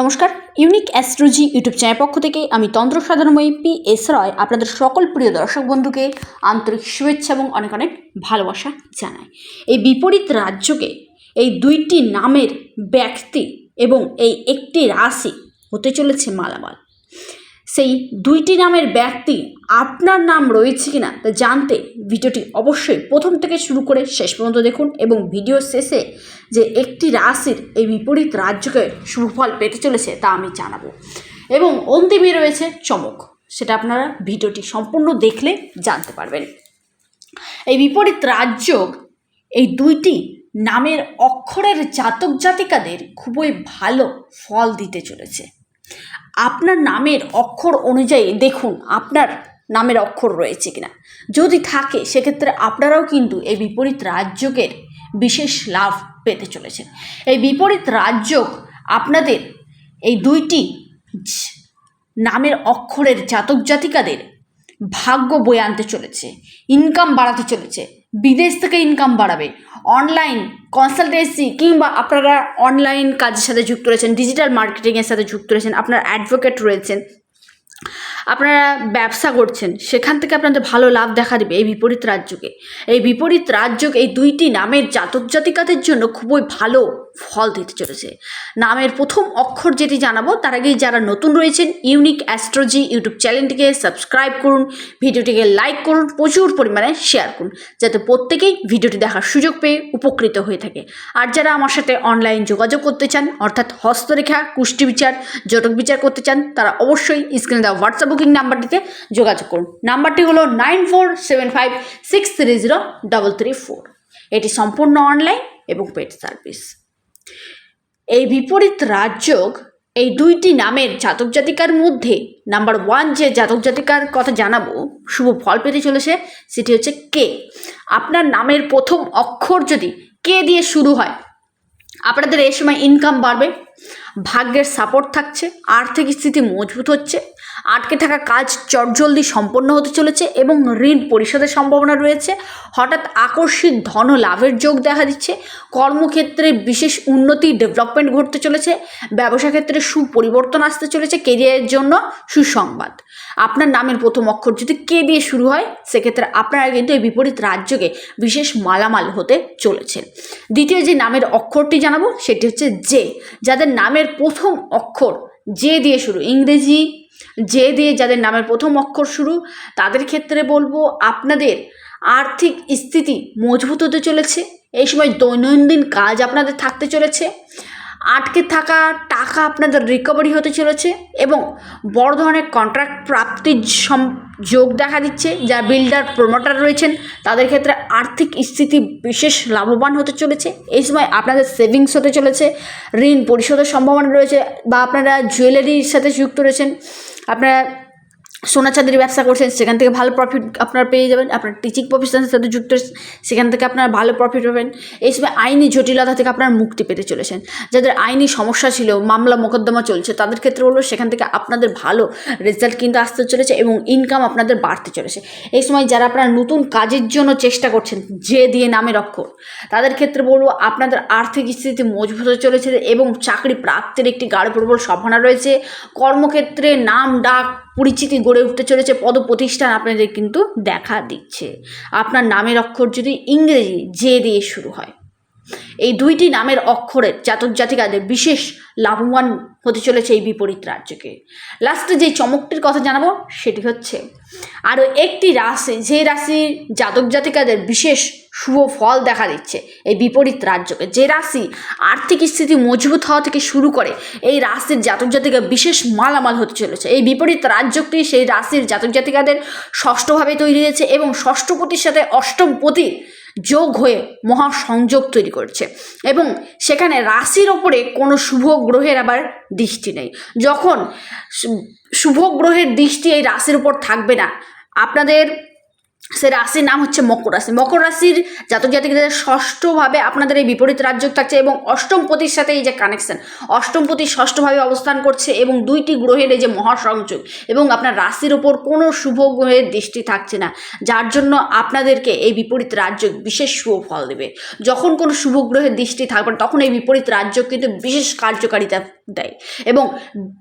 নমস্কার, unique অ্যাস্ট্রোজি YouTube channel পক্ষ থেকে আমি তন্ত্র সাধনময়ী পি এস রয়, আপনাদের সকল প্রিয় দর্শক বন্ধুকে আন্তরিক শুভেচ্ছা এবং অনেক অনেক ভালোবাসা জানাই। এই বিপরীত রাজ্যকে এই দুইটি নামের ব্যক্তি এবং এই একটি রাশি হতে চলেছে মালামাল। সেই দুইটি নামের ব্যক্তি আপনার নাম রয়েছে কিনা তা জানতে ভিডিওটি অবশ্যই প্রথম থেকে শুরু করে শেষ পর্যন্ত দেখুন এবং ভিডিও শেষে যে একটি রাশির এই বিপরীত রাজ্যকে শুভফল পেতে চলেছে তা আমি জানাব। এবং অন্তিমে রয়েছে চমক। সেটা আপনারা ভিডিওটি সম্পূর্ণ দেখলে জানতে পারবেন। এই বিপরীত রাজ্য এই দুইটি নামের অক্ষরের জাতক জাতিকাদের খুবই ভালো ফল দিতে চলেছে। আপনার নামের অক্ষর অনুযায়ী দেখুন আপনার নামের অক্ষর রয়েছে কিনা। যদি থাকে, সেক্ষেত্রে আপনারাও কিন্তু এই বিপরীত রাজ্যকের বিশেষ লাভ পেতে চলেছেন। এই বিপরীত রাজ্য আপনাদের এই দুইটি নামের অক্ষরের জাতক জাতিকাদের ভাগ্য বয়ে আনতে চলেছে ইনকাম বাড়াতে চলেছে, বিদেশ থেকে ইনকাম বাড়াবে অনলাইন কনসালটেন্সি কিংবা আপনারা অনলাইন কাজের সাথে যুক্ত রয়েছেন ডিজিটাল মার্কেটিংয়ের সাথে যুক্ত রয়েছেন, আপনার অ্যাডভোকেট রয়েছেন, আপনারা ব্যবসা করছেন, সেখান থেকে আপনাদের ভালো লাভ দেখা দেবে এই বিপরীত রাজ্যকে। এই বিপরীত রাজ্যকে এই দুইটি নামের জাতক জাতিকাদের জন্য খুবই ভালো ফল দিতে চলেছে। নামের প্রথম অক্ষর যেটি জানাব, তার আগে যারা নতুন রয়েছেন ইউনিক অ্যাস্ট্রোজি ইউটিউব চ্যানেলটিকে সাবস্ক্রাইব করুন, ভিডিওটিকে লাইক করুন, প্রচুর পরিমাণে শেয়ার করুন, যাতে প্রত্যেকেই ভিডিওটি দেখার সুযোগ পেয়ে উপকৃত হয়ে থাকে। আর যারা আমার সাথে অনলাইন যোগাযোগ করতে চান, অর্থাৎ হস্তরেখা, কুষ্টি বিচার, জটক বিচার করতে চান, তারা অবশ্যই স্ক্রিনে দেওয়া হোয়াটসঅ্যাপ বুকিং নাম্বারটিতে যোগাযোগ করুন। নাম্বারটি হলো nine four seven five six three zero double three four এটি সম্পূর্ণ অনলাইন এবং পেড সার্ভিস এই বিপরীত রাজযোগ এই দুইটি নামের জাতক জাতিকার মধ্যে নাম্বার ওয়ান যে জাতক জাতিকার কথা জানাব, শুভ ফল পেতে চলেছে, সেটি হচ্ছে কে। আপনার নামের প্রথম অক্ষর যদি কে দিয়ে শুরু হয়, আপনাদের এই সময় ইনকাম বাড়বে। ভাগ্যের সাপোর্ট থাকছে, আর্থিক স্থিতি মজবুত হচ্ছে, আটকে থাকা কাজ চটজলদি সম্পন্ন হতে চলেছে এবং ঋণ পরিশোধের সম্ভাবনা রয়েছে। হঠাৎ আকস্মিক ধন লাভের যোগ দেখা দিচ্ছে। কর্মক্ষেত্রে বিশেষ উন্নতি ডেভেলপমেন্ট ঘটতে চলেছে। ব্যবসা ক্ষেত্রে সুপরিবর্তন আসতে চলেছে কেরিয়ারের জন্য। সুসংবাদ। আপনার নামের প্রথম অক্ষর যদি কে দিয়ে শুরু হয়, সেক্ষেত্রে আপনারা কিন্তু এই বিপরীত রাজ্যকে বিশেষ মালামাল হতে চলেছেন। দ্বিতীয় যে নামের অক্ষরটি জানাব, সেটি হচ্ছে জে যাদের নামের প্রথম অক্ষর যে দিয়ে শুরু, ইংরেজি যে দিয়ে যাদের নামের প্রথম অক্ষর শুরু, তাদের ক্ষেত্রে বলব আপনাদের আর্থিক স্থিতি মজবুত হতে চলেছে। এই সময় দৈনন্দিন কাজ আপনাদের থাকতে চলেছে। আটকে থাকা টাকা আপনাদের রিকভারি হতে চলেছে এবং বড় ধরনের কন্ট্রাক্ট প্রাপ্তির সম, যোগ দেখা দিচ্ছে। যা বিল্ডার প্রমোটার রয়েছেন, তাদের ক্ষেত্রে আর্থিক স্থিতি বিশেষ লাভবান হতে চলেছে। এই সময় আপনাদের সেভিংস হতে চলেছে, ঋণ পরিশোধের সম্ভাবনা রয়েছে বা আপনারা জুয়েলারির সাথে যুক্ত রয়েছেন, আপনারা সোনা চাঁদের ব্যবসা করছেন, সেখান থেকে ভালো প্রফিট আপনার পেয়ে যাবেন। আপনার টিচিং প্রফেশনের সাথে যুক্ত, সেখান থেকে আপনার ভালো প্রফিট পাবেন। এই সময় আইনি জটিলতা থেকে আপনার মুক্তি পেতে চলেছেন। যাদের আইনি সমস্যা ছিল, মামলা মোকদ্দমা চলছে, তাদের ক্ষেত্রে হলো সেখান থেকে আপনাদের ভালো রেজাল্ট কিন্তু আসতে চলেছে এবং ইনকাম আপনাদের বাড়তে চলেছে। এই সময় যারা আপনারা নতুন কাজের জন্য চেষ্টা করছেন, যে দিয়ে নামের অক্ষর তাদের ক্ষেত্রে বলব, আপনাদের আর্থিক স্থিতি মজবুত হতে চলেছে এবং চাকরি প্রাপ্তির একটি গাঢ় প্রবল সম্ভাবনা রয়েছে। কর্মক্ষেত্রে নাম ডাক পরিচিতি গড়ে উঠতে চলেছে পদ প্রতিষ্ঠান আপনাদের কিন্তু দেখা দিচ্ছে। আপনার নামের অক্ষর যদি ইংরেজি, জে দিয়ে শুরু হয়। এই দুইটি নামের অক্ষরের জাতক জাতিকাদের বিশেষ লাভবান হতে চলেছে এই বিপরীত রাজ্যকে। লাস্টে যে চমকটির কথা জানাব, সেটি হচ্ছে, আরও একটি রাশি, যে রাশির জাতক জাতিকাদের বিশেষ শুভ ফল দেখা দিচ্ছে এই বিপরীত রাজ্যকে। যে রাশি আর্থিক স্থিতি মজবুত হওয়া থেকে শুরু করে এই রাশির জাতক জাতিকা বিশেষ মালামাল হতে চলেছে। এই বিপরীত রাজ্যটি সেই রাশির জাতক জাতিকাদের ষষ্ঠভাবে তৈরি হয়েছে এবং ষষ্ঠপতির সাথে অষ্টমপতির যোগ হয়ে মহাসংযোগ তৈরি করছে। এবং সেখানে রাশির ওপরে কোনো শুভ গ্রহের আবার দৃষ্টি নেই। যখন শুভ গ্রহের দৃষ্টি এই রাশির উপর থাকবে না, আপনাদের সে রাশির নাম হচ্ছে মকর রাশি। মকর রাশির জাতক জাতিকাদের ষষ্ঠভাবে আপনাদের এই বিপরীত রাজ্য থাকছে এবং অষ্টমপতির সাথে এই যে কানেকশন অষ্টমপতি ষষ্ঠভাবে অবস্থান করছে এবং দুইটি গ্রহের এই যে মহাসংযোগ এবং আপনার রাশির ওপর কোনো শুভ গ্রহের দৃষ্টি থাকছে না, যার জন্য আপনাদেরকে এই বিপরীত রাজ্য বিশেষ শুভ ফল দেবে। যখন কোনো শুভ গ্রহের দৃষ্টি থাকবে তখন এই বিপরীত রাজ্য কিন্তু বিশেষ কার্যকারিতা দেয়। এবং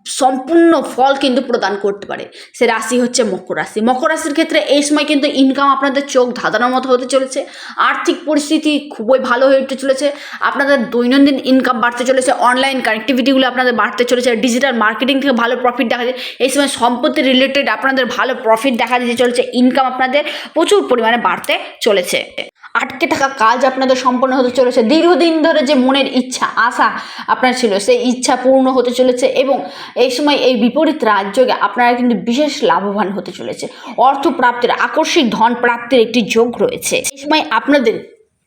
সম্পূর্ণ ফল কিন্তু প্রদান করতে পারে। সে রাশি হচ্ছে মকর রাশি। মকর রাশির ক্ষেত্রে এই সময় কিন্তু ইনকাম আপনাদের চোখ ধাঁধানোর মতো হতে চলেছে। আর্থিক পরিস্থিতি খুবই ভালো হয়ে উঠতে চলেছে। আপনাদের দৈনন্দিন ইনকাম বাড়তে চলেছে। অনলাইন কানেক্টিভিটিগুলো আপনাদের বাড়তে চলেছে। ডিজিটাল মার্কেটিং থেকে ভালো প্রফিট দেখা যায়। এই সময় সম্পত্তি রিলেটেড আপনাদের ভালো প্রফিট দেখা দিতে চলেছে। ইনকাম আপনাদের প্রচুর পরিমাণে বাড়তে চলেছে। আটকে থাকা কাজ আপনাদের সম্পন্ন হতে চলেছে। দীর্ঘদিন ধরে যে মনের ইচ্ছা, আশা আপনার ছিল, সেই ইচ্ছা পূর্ণ হতে চলেছে এবং এই সময় এই বিপরীত রাজযোগে আপনারা কিন্তু বিশেষ লাভবান হতে চলেছে। অর্থ প্রাপ্তির আকস্মিক ধন প্রাপ্তির একটি যোগ রয়েছে। এই সময় আপনাদের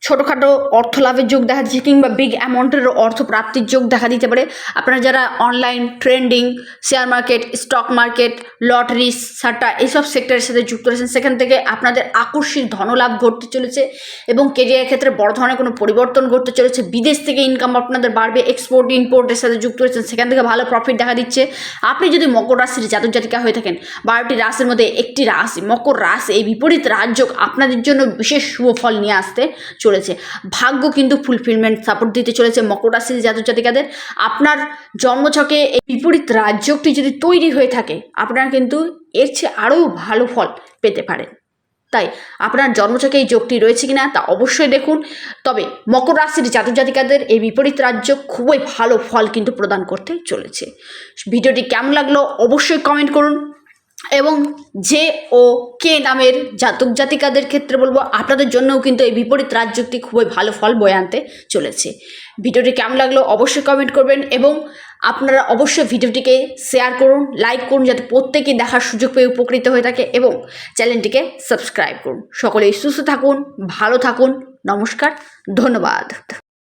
ছোটোখাটো অর্থ লাভের যোগ দেখা দিচ্ছে কিংবা বিগ অ্যামাউন্টের অর্থ প্রাপ্তির যোগ দেখা দিতে পারে। আপনারা যারা online trending share market stock market lottery satta এইসব সেক্টরের সাথে যুক্ত রয়েছেন, সেখান থেকে আপনাদের আকস্মিক ধনলাভ ঘটতে চলেছে এবং কেরিয়ার ক্ষেত্রে বড় ধরনের কোনো পরিবর্তন ঘটতে চলেছে। বিদেশ থেকে ইনকাম আপনাদের বাড়বে এক্সপোর্ট ইম্পোর্টের সাথে যুক্ত রয়েছেন, সেখান থেকে ভালো প্রফিট দেখা দিচ্ছে। আপনি যদি মকর রাশির জাতক জাতিকা হয়ে থাকেন, বারোটি রাশির মধ্যে একটি রাশি, মকর রাশি, এই বিপরীত রাজযোগ আপনাদের জন্য বিশেষ শুভ ফল নিয়ে আসতে চলেছে ভাগ্য কিন্তু ফুলফিলমেন্ট সাপোর্ট দিতে চলেছে মকর রাশির জাতক জাতিকাদের আপনার জন্মছকে এই বিপরীত রাজযোগটি যদি তৈরি হয়ে থাকে, আপনারা কিন্তু এর চেয়ে আরও ভালো ফল পেতে পারেন। তাই আপনার জন্মছকে এই যোগটি রয়েছে কিনা তা অবশ্যই দেখুন। তবে মকর রাশির জাতক জাতিকাদের এই বিপরীত রাজ্য খুবই ভালো ফল কিন্তু প্রদান করতে চলেছে। ভিডিওটি কেমন লাগল অবশ্যই কমেন্ট করুন। এবং যে ও কে নামের জাতক জাতিকাদের ক্ষেত্রে বলব, আপনাদের জন্যও কিন্তু এই বিপরীত রাজ্যটি খুবই ভালো ফল বয়ে আনতে চলেছে। ভিডিওটি কেমন লাগল অবশ্যই কমেন্ট করবেন এবং আপনারা অবশ্যই ভিডিওটিকে শেয়ার করুন লাইক করুন যাতে প্রত্যেকেই দেখার সুযোগ পেয়ে উপকৃত হয়ে থাকে এবং চ্যানেলটিকে সাবস্ক্রাইব করুন। সকলেই সুস্থ থাকুন, ভালো থাকুন, নমস্কার, ধন্যবাদ।